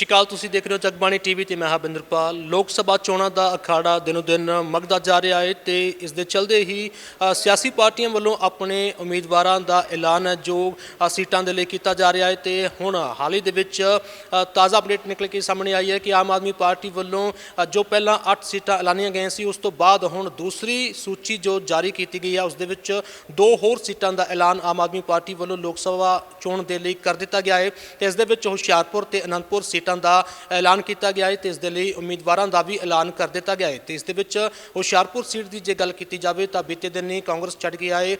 ਸ਼੍ਰੀ ਅਕਾਲ ਤੁਸੀਂ ਦੇਖ ਰਹੇ ਹੋ ਜਗਬਾਣੀ ਟੀਵੀ ਤੇ ਮੈਂ ਹਾਂ ਬਿੰਦਰਪਾਲ ਲੋਕ ਸਭਾ ਚੋਣਾਂ ਦਾ ਅਖਾੜਾ ਦਿਨੋ ਦਿਨ ਮਗਦਾ ਜਾ ਰਿਹਾ ਹੈ ਤੇ ਇਸ ਦੇ ਚਲਦੇ ਹੀ ਅ, ਸਿਆਸੀ ਪਾਰਟੀਆਂ ਵੱਲੋਂ ਆਪਣੇ ਉਮੀਦਵਾਰਾਂ ਦਾ ਐਲਾਨ ਹੈ ਜੋ ਅ, ਸੀਟਾਂ ਦੇ ਲਈ ਕੀਤਾ ਜਾ ਰਿਹਾ ਹੈ ਤੇ ਹੁਣ ਹਾਲ ਹੀ ਦੇ ਵਿੱਚ ਅ, ਤਾਜ਼ਾ ਅਪਡੇਟ ਨਿਕਲ ਕੇ ਸਾਹਮਣੇ ਆਈ ਹੈ ਕਿ ਆਮ ਆਦਮੀ ਪਾਰਟੀ ਵੱਲੋਂ ਅ, ਜੋ ਪਹਿਲਾਂ 8 ਸੀਟਾਂ ਐਲਾਨੀਆਂ ਗਈਆਂ ਸੀ ਉਸ ਤੋਂ ਬਾਅਦ ਹੁਣ ਦੂਸਰੀ ਸੂਚੀ ਜੋ ਜਾਰੀ ਕੀਤੀ ਗਈ ਹੈ ਉਸ ਦੇ ਵਿੱਚ ਦੋ ਹੋਰ ਸੀਟਾਂ ਦਾ ਐਲਾਨ ਆਮ ਆਦਮੀ ਪਾਰਟੀ ਵੱਲੋਂ ਲੋਕ ਸਭਾ ਚੋਣ ਦੇ ਲਈ ਕਰ ਦਿੱਤਾ ਗਿਆ ਹੈ। ਤੇ ਇਸ ਦੇ ਵਿੱਚ ਹੁਸ਼ਿਆਰਪੁਰ ਤੇ ਅਨੰਦਪੁਰ ਸੀਟਾਂ ਦਾ ਐਲਾਨ ਕੀਤਾ ਗਿਆ ਹੈ ਤੇ ਇਸ ਦੇ ਲਈ ਉਮੀਦਵਾਰਾਂ ਦਾ ਵੀ ਐਲਾਨ ਕਰ ਦਿੱਤਾ ਗਿਆ ਹੈ ਤੇ ਇਸ ਦੇ ਵਿੱਚ ਹੁਸ਼ਿਆਰਪੁਰ ਸੀਟ ਦੀ ਜੇ ਗੱਲ ਕੀਤੀ ਜਾਵੇ ਤਾਂ ਬੀਤੇ ਦਿਨ ਹੀ ਕਾਂਗਰਸ ਛੱਡ ਕੇ ਆਏ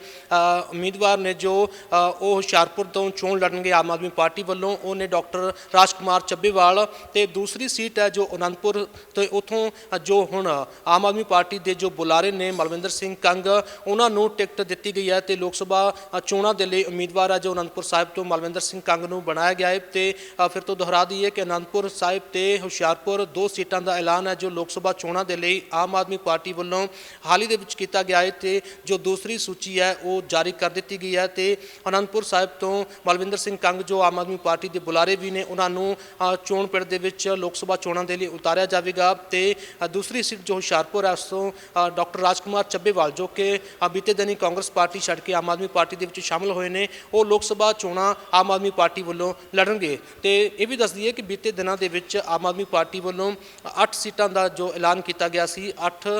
ਉਮੀਦਵਾਰ ਨੇ ਜੋ ਉਹ ਹੁਸ਼ਿਆਰਪੁਰ ਤੋਂ ਚੋਣ ਲੜਨਗੇ ਆਮ ਆਦਮੀ ਪਾਰਟੀ ਵੱਲੋਂ ਉਹਨੇ ਡਾਕਟਰ ਰਾਜਕੁਮਾਰ ਚੱਬੇਵਾਲ ਤੇ ਦੂਸਰੀ ਸੀਟ ਹੈ ਜੋ ਅਨੰਦਪੁਰ ਤੇ ਉਥੋਂ ਜੋ ਹੁਣ ਆਮ ਆਦਮੀ ਪਾਰਟੀ ਦੇ ਜੋ ਬੁਲਾਰੇ ਨੇ ਮਲਵਿੰਦਰ ਸਿੰਘ ਕੰਗ, ਉਹਨਾਂ ਨੂੰ ਟਿਕਟ ਦਿੱਤੀ ਗਈ ਹੈ ਤੇ ਲੋਕ ਸਭਾ ਚੋਣਾਂ ਦੇ ਲਈ ਉਮੀਦਵਾਰ ਹੈ ਜੋ ਅਨੰਦਪੁਰ ਸਾਹਿਬ ਤੋਂ ਮਲਵਿੰਦਰ ਸਿੰਘ ਕੰਗ ਨੂੰ ਬਣਾਇਆ ਗਿਆ ਹੈ ਤੇ ਫਿਰ ਤੋਂ ਦੁਹਰਾ ਦਈਏ ਕਿ ਅਨੰਦਪੁਰ ਸਾਹਿਬ ਤੇ ਹੁਸ਼ਿਆਰਪੁਰ ਦੋ ਸੀਟਾਂ ਦਾ ਐਲਾਨ ਹੈ ਜੋ ਲੋਕ ਸਭਾ ਚੋਣਾਂ ਦੇ ਲਈ ਆਮ ਆਦਮੀ ਪਾਰਟੀ ਵੱਲੋਂ ਹਾਲ ਹੀ ਦੇ ਵਿੱਚ ਕੀਤਾ ਗਿਆ ਹੈ ਤੇ ਜੋ ਦੂਸਰੀ ਸੂਚੀ ਹੈ ਉਹ ਜਾਰੀ ਕਰ ਦਿੱਤੀ ਗਈ ਹੈ ਤੇ ਅਨੰਦਪੁਰ ਸਾਹਿਬ ਤੋਂ ਬਲਵਿੰਦਰ ਸਿੰਘ ਕੰਗ ਜੋ ਆਮ ਆਦਮੀ ਪਾਰਟੀ ਦੇ ਬੁਲਾਰੇ ਵੀ ਨੇ ਉਹਨਾਂ ਨੂੰ ਚੋਣ ਪਿੰਡ ਦੇ ਵਿੱਚ ਲੋਕ ਸਭਾ ਚੋਣਾਂ ਦੇ ਲਈ ਉਤਾਰਿਆ ਜਾਵੇਗਾ ਤੇ ਦੂਸਰੀ ਸੀਟ ਜੋ ਹੁਸ਼ਿਆਰਪੁਰ ਹੈ ਉਸ ਤੋਂ ਅ, ਡਾਕਟਰ ਰਾਜਕੁਮਾਰ ਚੱਬੇਵਾਲ ਜੋ ਕਿ ਬੀਤੇ ਦਿਨੀ ਕਾਂਗਰਸ ਪਾਰਟੀ ਛੱਡ ਕੇ ਆਮ ਆਦਮੀ ਪਾਰਟੀ ਦੇ ਵਿੱਚ ਸ਼ਾਮਲ ਹੋਏ ਨੇ ਉਹ ਲੋਕ ਸਭਾ ਚੋਣਾਂ ਆਮ ਆਦਮੀ ਪਾਰਟੀ ਵੱਲੋਂ ਲੜਨਗੇ ਤੇ ਇਹ ਵੀ ਦੱਸ ਦਈਏ ਕਿ ਬੀਤੇ ਦਿਨਾਂ ਦੇ ਵਿੱਚ ਆਮ ਆਦਮੀ ਪਾਰਟੀ ਵੱਲੋਂ 8 ਸੀਟਾਂ ਦਾ ਜੋ ਐਲਾਨ ਕੀਤਾ ਗਿਆ ਸੀ 8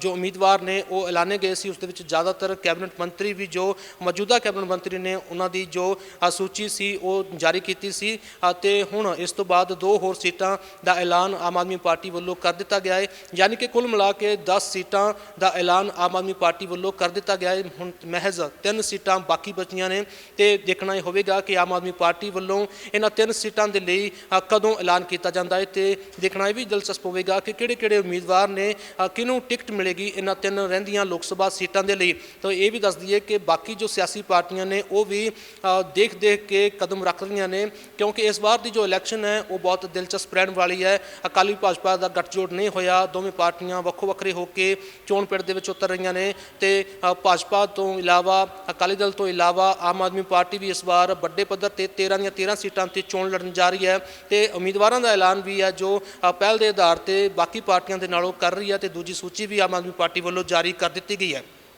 ਜੋ ਉਮੀਦਵਾਰ ਨੇ ਉਹ ਐਲਾਨੇ ਗਏ ਸੀ, ਉਸ ਦੇ ਵਿੱਚ ਜ਼ਿਆਦਾਤਰ ਕੈਬਨਿਟ ਮੰਤਰੀ ਵੀ ਜੋ ਮੌਜੂਦਾ ਕੈਬਨਿਟ ਮੰਤਰੀ ਨੇ ਉਹਨਾਂ ਦੀ ਜੋ ਸੂਚੀ ਸੀ, ਉਹ ਜਾਰੀ ਕੀਤੀ ਸੀ ਅਤੇ ਹੁਣ ਇਸ ਤੋਂ ਬਾਅਦ ਦੋ ਹੋਰ ਸੀਟਾਂ ਦਾ ਐਲਾਨ ਆਮ ਆਦਮੀ ਪਾਰਟੀ ਵੱਲੋਂ ਕਰ ਦਿੱਤਾ ਗਿਆ ਹੈ ਯਾਨੀ ਕਿ ਕੁੱਲ ਮਿਲਾ ਕੇ 10 ਸੀਟਾਂ ਦਾ ਐਲਾਨ ਆਮ ਆਦਮੀ ਪਾਰਟੀ ਵੱਲੋਂ ਕਰ ਦਿੱਤਾ ਗਿਆ ਹੈ ਹੁਣ ਮਹਿਜ਼ ਤਿੰਨ ਸੀਟਾਂ ਬਾਕੀ ਬਚੀਆਂ ਨੇ, ਤੇ ਦੇਖਣਾ ਇਹ ਹੋਵੇਗਾ ਕਿ ਆਮ ਆਦਮੀ ਪਾਰਟੀ ਵੱਲੋਂ ਇਹਨਾਂ ਤਿੰਨ ਸੀਟਾਂ ਦੇ ਲਈ ਕਦੋਂ ਐਲਾਨ ਕੀਤਾ ਜਾਂਦਾ ਹੈ ਤੇ ਦੇਖਣਾ ਇਹ ਵੀ ਦਿਲਚਸਪ ਹੋਵੇਗਾ ਕਿ ਕਿਹੜੇ ਕਿਹੜੇ ਉਮੀਦਵਾਰ ਨੇ ਕਿਹਨੂੰ ਟਿਕਟ ਮਿਲੇਗੀ ਇਹਨਾਂ ਤਿੰਨ ਰਹਿੰਦੀਆਂ ਲੋਕ ਸਭਾ ਸੀਟਾਂ ਦੇ ਲਈ। ਤਾਂ ਇਹ ਵੀ ਦੱਸ ਦਈਏ ਕਿ ਬਾਕੀ ਜੋ ਸਿਆਸੀ ਪਾਰਟੀਆਂ ਨੇ ਉਹ ਵੀ ਦੇਖ ਦੇਖ ਕੇ ਕਦਮ ਰੱਖ ਰਹੀਆਂ ਨੇ, ਕਿਉਂਕਿ ਇਸ ਵਾਰ ਦੀ ਜੋ ਇਲੈਕਸ਼ਨ ਹੈ ਉਹ ਬਹੁਤ ਦਿਲਚਸਪ ਰਹਿਣ ਵਾਲੀ ਹੈ। ਅਕਾਲੀ ਭਾਜਪਾ ਦਾ ਗੱਠਜੋੜ ਨਹੀਂ ਹੋਇਆ, ਦੋਵੇਂ ਪਾਰਟੀਆਂ ਵੱਖੋ ਵੱਖਰੇ ਹੋ ਕੇ ਚੋਣ ਪਿੰਡ ਦੇ ਵਿੱਚ ਉਤਰ ਰਹੀਆਂ ਨੇ ਤੇ ਭਾਜਪਾ ਤੋਂ ਇਲਾਵਾ, ਅਕਾਲੀ ਦਲ ਤੋਂ ਇਲਾਵਾ ਆਮ ਆਦਮੀ ਪਾਰਟੀ ਵੀ ਇਸ ਵਾਰ ਵੱਡੇ ਪੱਧਰ ਤੇ 13 ਦੀਆਂ 13 ਸੀਟਾਂ ਤੇ ਚੋਣ ਲੜਨ ਜਾ ਰਹੀ ਹੈ। ਤੇ ਉਮੀਦਵਾਰਾਂ ਦਾ ਐਲਾਨ ਵੀ ਹੈ ਜੋ ਪਹਿਲ ਦੇ ਆਧਾਰ ਤੇ ਬਾਕੀ ਪਾਰਟੀਆਂ ਦੇ ਨਾਲੋਂ ਕਰ ਰਹੀ ਹੈ ਤੇ ਦੂਜੀ ਸੂਚੀ ਵੀ ਆਮ ਆਦਮੀ ਪਾਰਟੀ ਵੱਲੋਂ ਜਾਰੀ ਕਰ ਦਿੱਤੀ ਗਈ ਹੈ।